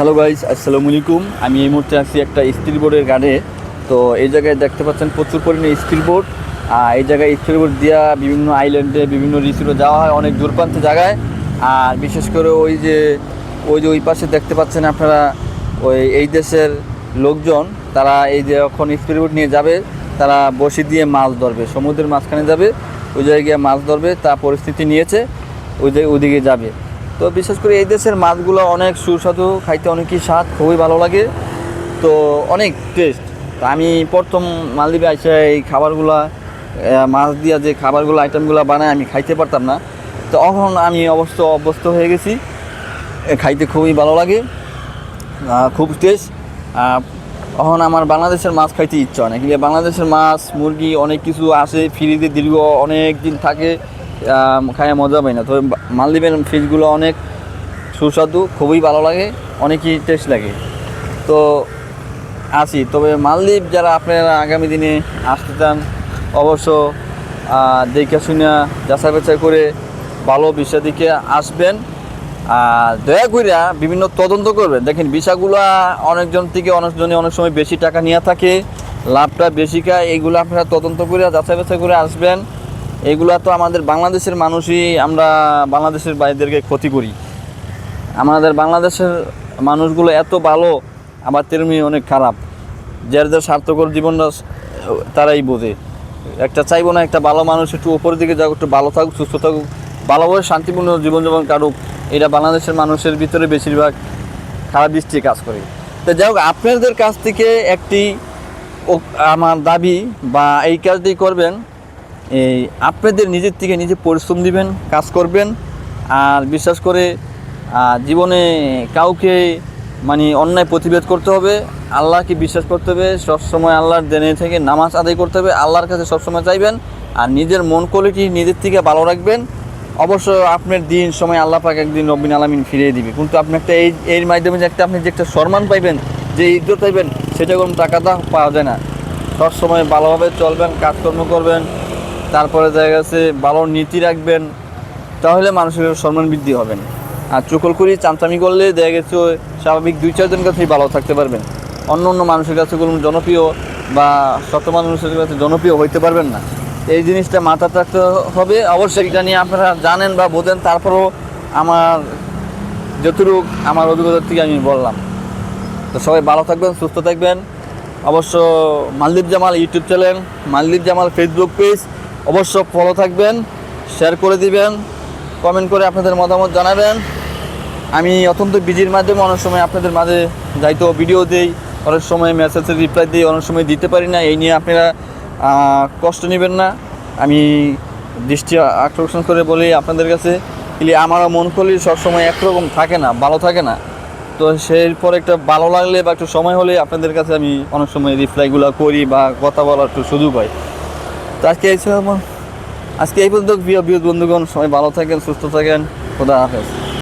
Hello guys আসসালামু আলাইকুম আমি এই মুহূর্তে আছি একটা স্টিল বোর্ডের গাড়ে তো এই জায়গায় দেখতে পাচ্ছেন প্রচুর পরিমাণে স্টিল বোর্ড আর এই জায়গায় স্টিল বোর্ড দিয়া বিভিন্ন আইল্যান্ডে বিভিন্ন রিসিটে যাওয়া হয় অনেক দূরপ্রান্ত জায়গায়। আর বিশেষ করে ওই যে ওই যে ওই পাশে দেখতে পাচ্ছেন আপনারা ওই এই দেশের লোকজন। তারা এই যে যখন স্পিড বোট নিয়ে যাবে। তারা বসি দিয়ে মাছ ধরবে। সমুদ্রের মাঝখানে যাবে। ওই জায়গায় গিয়ে মাছ ধরবে। তা পরিস্থিতি নিয়েছে। ওই জায়গায় ওইদিকে যাবে। তো বিশেষ করে এই দেশের মাছগুলো অনেক সুস্বাদু, খাইতে অনেকই স্বাদ, খুবই ভালো লাগে। তো অনেক টেস্ট আমি প্রথম মালদ্বীপে এসে এই খাবারগুলা মাছ দিয়া যে খাবারগুলো আইটেমগুলো বানায় আমি খাইতে পারতাম না। তো তখন আমি অবশ্য অভ্যস্ত হয়ে গেছি। খাইতে খুবই ভালো লাগে। খুব টেস্ট এখন আমার বাংলাদেশের মাছ খাইতে ইচ্ছা কিন্তু বাংলাদেশের মাছ, মুরগি অনেক কিছু আসে, ফ্রিজে দীর্ঘ অনেক দিন থাকে। খায় মজা পাই না। তবে মালদ্বীপের ফিশগুলো অনেক সুস্বাদু, খুবই ভালো লাগে, অনেকই টেস্ট লাগে। তো আসি। তবে মালদ্বীপ যারা আপনারা আগামী দিনে আসতে চান, অবশ্য দেখে শুনে, যাচাই বাছাই করে ভালো বিষয় দিকে আসবেন। আর দয়া করে বিভিন্ন তদন্ত করবেন। দেখেন বিষয়গুলা অনেকজন থেকে অনেকজনে অনেক সময় বেশি টাকা নিয়ে থাকে, লাভটা বেশি খায় এইগুলো আপনারা তদন্ত করে যাচাই বাছাই করে আসবেন। এগুলা তো আমাদের বাংলাদেশের মানুষই, আমরা বাংলাদেশের বাইরেদেরকে ক্ষতি করি। আমাদের বাংলাদেশের মানুষগুলো এত ভালো আবার তেমনি অনেক খারাপ। যার যার স্বার্থকর জীবনটা তারাই বোঝে। একটা চাইব না, একটা ভালো মানুষ একটু উপরের দিকে যাক, একটু ভালো থাকুক, সুস্থ থাকুক, ভালোভাবে শান্তিপূর্ণ জীবনযাপন কাটুক। এটা বাংলাদেশের মানুষের ভিতরে বেশিরভাগ খারাপ দৃষ্টি কাজ করে। তো যাই হোক, আপনাদের কাছ থেকে একটি আমার দাবি বা এই কাজটি করবেন এই আপনাদের নিজের থেকে নিজে পরিশ্রম দিবেন, কাজ করবেন, আর বিশ্বাস করে জীবনে কাউকে মানে অন্যায় প্রতিবাদ করতে হবে, আল্লাহকে বিশ্বাস করতে হবে, সবসময় আল্লাহর দেনে থেকে নামাজ আদায় করতে হবে, আল্লাহর কাছে সবসময় চাইবেন, আর নিজের মন কোয়ালিটি নিজের থেকে ভালো রাখবেন। অবশ্য আপনার দিন, সময় আল্লাহ পাক একদিন রব্বিন আলামিন ফিরিয়ে দিবে। কিন্তু আপনি একটা এই, এর মাধ্যমে যে একটা আপনি যে একটা সম্মান পাইবেন, যে ইজ্জত পাইবেন, সেটা কোনো টাকাটা পাওয়া যায় না। সব সময় ভালোভাবে চলবেন, কাজকর্ম করবেন তারপরে দেখা গেছে ভালো নীতি রাখবেন, তাহলে মানুষের সম্মান বৃদ্ধি হবেন আর চুকল করি, চামচামি করলে দেখা গেছে স্বাভাবিক দুই চারজন কাছেই ভালো থাকতে পারবেন। অন্য অন্য মানুষের কাছে কোনো জনপ্রিয় বা শত মানুষের কাছে জনপ্রিয় হইতে পারবেন না। এই জিনিসটা মাথায় রাখতে হবে। অবশ্যই এটা নিয়ে আপনারা জানেন বা বোঝেন, তারপরেও আমার যতটুকু আমার অভিজ্ঞতার থেকে আমি বললাম। তো সবাই ভালো থাকবেন, সুস্থ থাকবেন। অবশ্য Maldwip Jamal YouTube channel, Maldwip Jamal Facebook page অবশ্য ফলো থাকবেন শেয়ার করে দিবেন কমেন্ট করে আপনাদের মতামত জানাবেন। আমি অত্যন্ত বিজির মাধ্যমে অনেক সময় আপনাদের মাঝে যাইতো ভিডিও দেই, অনেক সময় মেসেজের রিপ্লাই দিই, অনেক সময় দিতে পারি না, এই নিয়ে আপনারা কষ্ট নেবেন না। আমি দৃষ্টি আকর্ষণ করে বলি আপনাদের কাছে কিন্তু আমারও মন করলে সবসময় একরকম থাকে না, ভালো থাকে না। তো সেই পর একটা ভালো লাগলে বা একটু সময় হলে আপনাদের কাছে আমি অনেক সময় রিপ্লাইগুলো করি বা কথা বলার একটু সুযোগ হয়। তো আজকে এই ছিল আমার। আজকে এই পর্যন্ত প্রিয় প্রিয় বন্ধুগণ, সবাই ভালো থাকেন, সুস্থ থাকেন। খোদা হাফেজ।